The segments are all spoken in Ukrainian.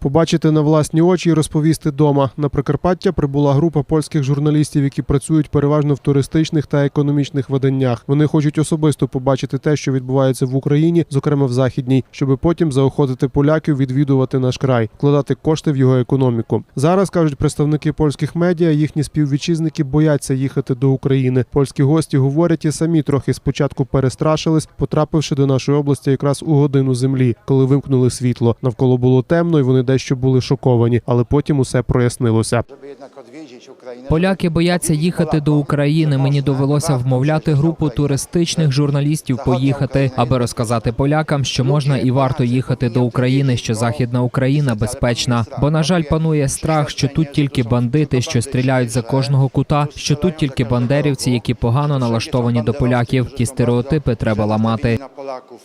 Побачити на власні очі і розповісти дома. На Прикарпаття прибула група польських журналістів, які працюють переважно в туристичних та економічних виданнях. Вони хочуть особисто побачити те, що відбувається в Україні, зокрема в західній, щоби потім заохотити поляків відвідувати наш край, вкладати кошти в його економіку. Зараз кажуть представники польських медіа, їхні співвітчизники бояться їхати до України. Польські гості говорять і самі трохи спочатку перестрашились, потрапивши до нашої області якраз у годину землі, коли вимкнули світло. Навколо було темно, і вони дещо були шоковані, але потім усе прояснилося. Поляки бояться їхати до України. Мені довелося вмовляти групу туристичних журналістів поїхати, аби розказати полякам, що можна і варто їхати до України, що західна Україна безпечна. Бо на жаль, панує страх, що тут тільки бандити, що стріляють за кожного кута, що тут тільки бандерівці, які погано налаштовані до поляків. Ті стереотипи треба ламати.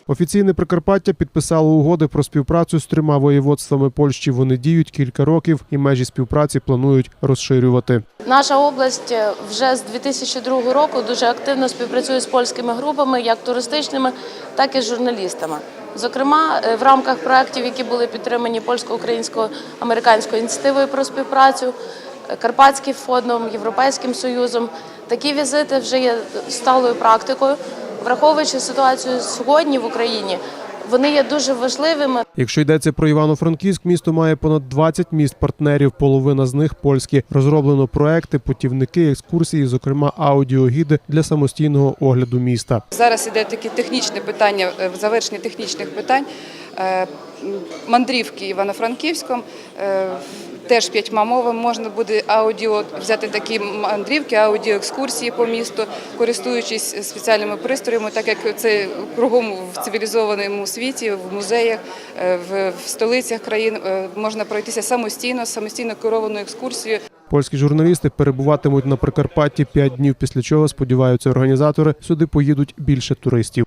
Офіційне Прикарпаття підписало угоди про співпрацю з трьома воєводствами Польщі. Вони діють кілька років, і межі співпраці планують розширювати. Наша область е, вже з 2002 року дуже активно співпрацює з польськими групами, як туристичними, так і з журналістами. Зокрема, е, в рамках проєктів, які були підтримані польсько-українсько-американською ініціативою про співпрацю, е, Карпатським фондом, Європейським Союзом, такі візити вже є сталою практикою. Враховуючи ситуацію сьогодні в Україні, вони є дуже важливими. Якщо йдеться про Івано-Франківськ, місто має понад 20 міст партнерів. Половина з них польські. Розроблено проекти, путівники, екскурсії, зокрема аудіогіди для самостійного огляду міста. Зараз іде таке технічне питання, завершення в завершенні технічних питань. Е, Мандрівки Івано-Франківськом е, теж п'ятьма мовами можна буде аудіо взяти такі мандрівки, аудіоекскурсії по місту, користуючись спеціальними пристроями, так як це кругом в цивілізованому світі, в музеях, е, в, столицях країн можна пройтися самостійно, самостійно керованою екскурсією. Польські журналісти перебуватимуть на Прикарпатті 5 днів. Після чого сподіваються організатори сюди поїдуть більше туристів.